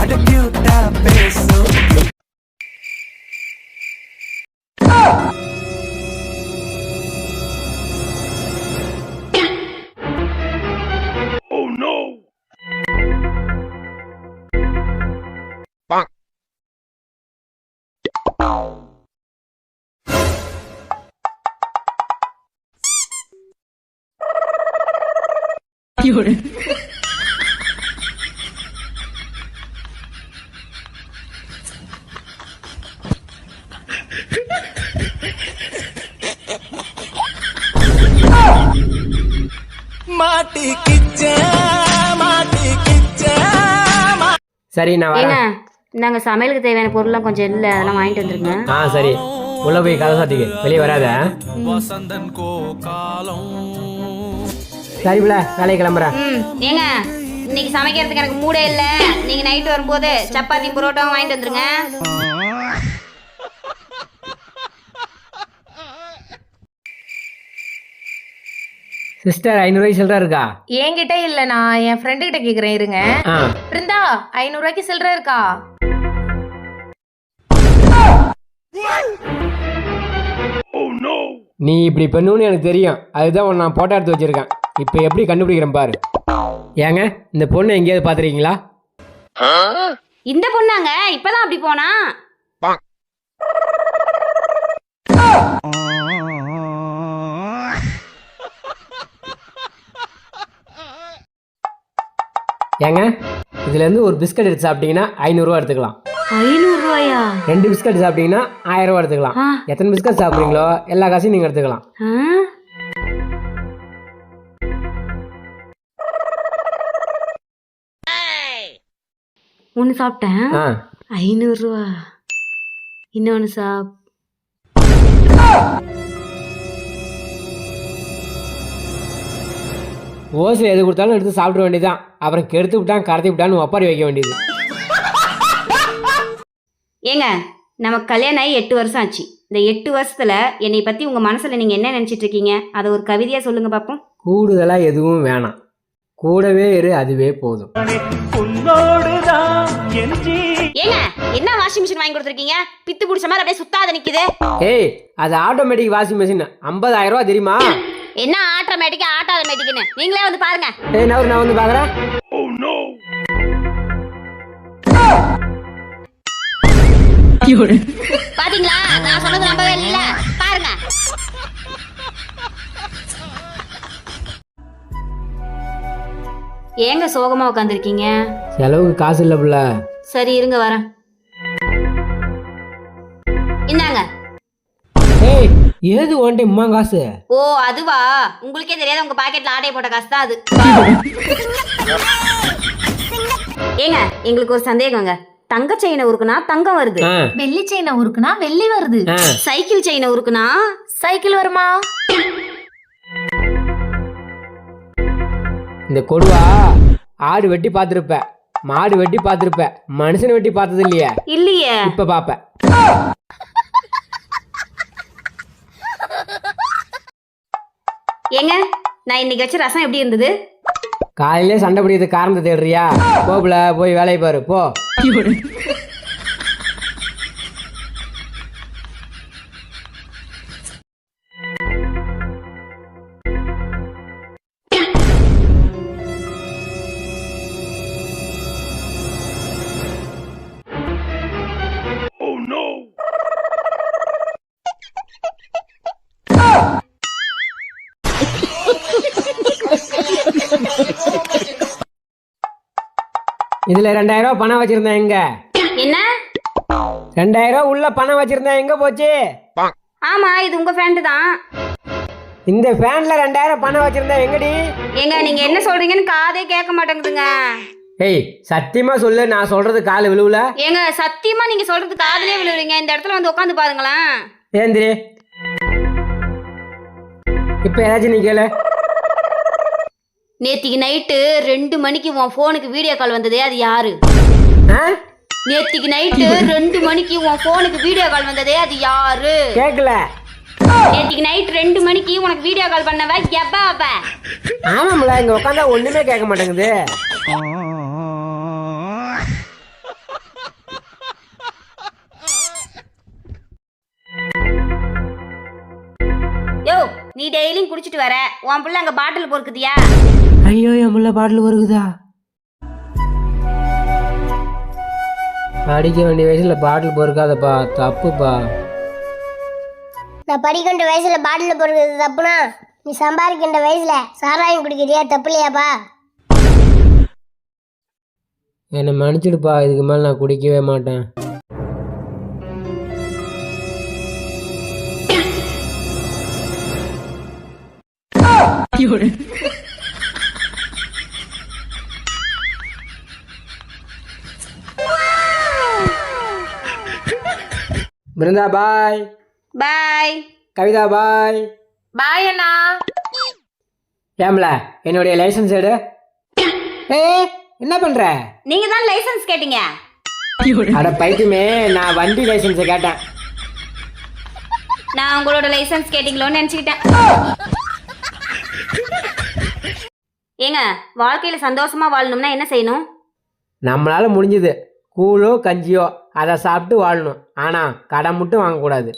அடக்கியூட்டா பேசும் சரி நான் வரேன். நாங்க சமையலுக்கு தேவையான பொருள்லாம் கொஞ்சம் இல்லை அதெல்லாம் வாங்கிட்டு வந்துருங்க. ஆ சரி. உள்ள போய் கதை சாத்திக்கு. வெளியே வராத. சரி பிள்ள வேலைக்கு கிளம்புறேன். ம் ஏங்க இன்னைக்கு சமைக்கிறதுக்கு எனக்கு மூடே இல்லை. நீங்க நைட்டு வரும்போது சப்பாத்தி புரோட்டாவும் வாங்கிட்டு வந்துருங்க. சிஸ்டர் ஐநூறுவாய்க்கு சில்லற இருக்கா? என்கிட்ட இல்ல நான் என் ஃப்ரெண்டு கிட்ட கேக்குறேன் இருங்க. ஆ. பிருந்தா ஐநூறு ரூபாய்க்கு சில்லற இருக்கா? நீ இப்படி பண்ணுன்னு எனக்கு தெரியும். அதுதான் உன்னை நான் போட்டோ எடுத்து வச்சிருக்கேன். இப்போ எப்படி கண்டுபிடிக்கிறேன் பாரு. ஏங்க இந்த பொண்ணு எங்கேயாவது பார்த்துருக்கீங்களா? இந்த பொண்ணாங்க இப்பதான் அப்படி போனா? ஏங்க இதுலேருந்து ஒரு பிஸ்கட் எடுத்து சாப்பிட்டீங்கன்னா ஐநூறுரூவா எடுத்துக்கலாம். ஐநூறு ரூபாயா? ரெண்டு பிஸ்கட் சாப்பிட்டீங்கன்னா ஆயிரம் ரூபா எடுத்துக்கலாம். எத்தனை பிஸ்கட் சாப்பிட்றீங்களோ எல்லா காசையும் நீங்கள் எடுத்துக்கலாம். ஒன்று சாப்பிட்டேன். ஐநூறுரூவா இன்னொன்று சாப். ஓசில் எது கொடுத்தாலும் எடுத்து சாப்பிட வேண்டியதுதான். அப்புறம் கெடுத்து விட்டான் கடத்தி விட்டான்னு ஒப்பாரி வைக்க வேண்டியது. ஏங்க நமக்கு கல்யாணம் ஆகி எட்டு வருஷம் ஆச்சு. இந்த எட்டு வருஷத்துல என்னை பத்தி உங்க மனசுல நீங்க என்ன நினைச்சிட்டு இருக்கீங்க? அதை ஒரு கவிதையா சொல்லுங்க பாப்போம். கூடுதலாக எதுவும் வேணாம். கூடவே இரு அதுவே போதும். ஏங்க என்ன வாஷிங் மிஷின் வாங்கி கொடுத்துருக்கீங்க? பித்து பிடிச்ச மாதிரி அப்படியே சுத்தாத நிக்குது. ஏய் அது ஆட்டோமேட்டிக் வாஷிங் மிஷின் ஐம்பதாயிரம் ரூபா தெரியுமா? என்ன ஆட்டோமேட்டிக்கா ஆட்டாதமேட்டிக்னு நீங்களே வந்து பாருங்க. ஏய் நவர் நான் வந்து பார்க்குறேன் பாத்தீங்களா? நான் சொன்னது நம்பவே இல்ல ஏங்க சோகமா உட்காந்துருக்கீங்க செலவுக்கு காசு இல்லை புள்ள. சரி இருங்க வரேன். இந்தாங்க. ஏய் ஏது ஒன்றை இம்மா காசு? ஓ அதுவா? உங்களுக்கே தெரியாத உங்க பாக்கெட்ல ஆடை போட்ட காசு தான் அது. ஏங்க எங்களுக்கு ஒரு சந்தேகங்க. தங்க செயினை உருக்குனா தங்கம் வருது. ஆ. வெள்ளி செயினை உருக்குனா வெள்ளி வருது. ஆ. சைக்கிள் செயினை உருக்குனா சைக்கிள் வருமா? இந்த கொடுவா ஆடு வெட்டி பார்த்துருப்ப. மாடு வெட்டி பார்த்துருப்ப. மனுஷனை வெட்டி பார்த்தது இல்லையே? இல்லையே. இப்ப பாப்ப. ஏங்க நான் இன்னைக்கு வச்ச ரசம் எப்படி இருந்தது? காலையிலே சண்டை பிடிக்கிறது காரணத்தை தேடுறியா? போப்புல போய் வேலையை பாரு போ. இதுல ரெண்டாயிரம் ரூபாய் பணம் வச்சிருந்தேன் எங்க? என்ன? ரெண்டாயிரம் ரூபாய் உள்ள பணம் வச்சிருந்தேன் எங்க போச்சு? ஆமா இது உங்க ஃப்ரெண்டு தான். இந்த ஃபேன்ல ரெண்டாயிரம் பணம் வச்சிருந்தேன் எங்கடி? ஏங்க நீங்க என்ன சொல்றீங்கன்னு காதே கேட்க மாட்டேங்குதுங்க. ஏய் சத்தியமா சொல்லு நான் சொல்றது கால் விழுவுல? ஏங்க சத்தியமா நீங்க சொல்றது காதுலயே விழுறீங்க இந்த இடத்துல வந்து உட்காந்து பாருங்களேன். ஏந்திரி. இப்ப ஏதாச்சும் நீ கேளு. நேத்திக்கு நைட்டு ரெண்டு மணிக்கு உன் ஃபோனுக்கு வீடியோ கால் வந்ததே அது யாரு? நேத்திக்கு நைட்டு ரெண்டு மணிக்கு உன் ஃபோனுக்கு வீடியோ கால் வந்ததே அது யாரு? கேக்கல. நேற்றுக்கு நைட் ரெண்டு மணிக்கு உனக்கு வீடியோ கால் பண்ணவ எப்ப அப்ப ஆமாம்ல இங்கே உட்காந்தா ஒன்றுமே கேட்க மாட்டேங்குது. யோ நீ டெய்லியும் குடிச்சிட்டு வர. உன் புள்ள அங்க பாட்டில் பொறுக்குதியா? ஐயோ என் முள்ள பாட்டில் வருகுதா படிக்க வேண்டிய வயசில் பாட்டில் பொறுக்காதப்பா தப்புப்பா. நான் படிக்கின்ற வயசுல பாட்டில் பொறுக்கிறது தப்புனா நீ சம்பாதிக்கின்ற வயசுல சாராயம் குடிக்கிறியா தப்பு இல்லையாப்பா என்னை மன்னிச்சிடுப்பா இதுக்கு மேலே நான் குடிக்கவே மாட்டேன். பிருந்தா பாய். பாய். கவிதா பாய். பாய் அண்ணா. ஏம்ல என்னுடைய லைசன்ஸ் எடு. ஏ என்ன பண்ற? நீங்க தான் லைசென்ஸ் கேட்டீங்க. அட பைத்தியமே நான் வண்டி லைசன்ஸை கேட்டேன். நான் உங்களோட லைசென்ஸ் கேட்டீங்களோன்னு நினச்சிக்கிட்டேன். ஏங்க வாழ்க்கையில சந்தோஷமா வாழணும்னா என்ன செய்யணும்? நம்மளால முடிஞ்சது. கூழோ கஞ்சியோ. அதை சாப்பிட்டு வாழணும். ஆனால் கடன் மட்டும் வாங்கக்கூடாது.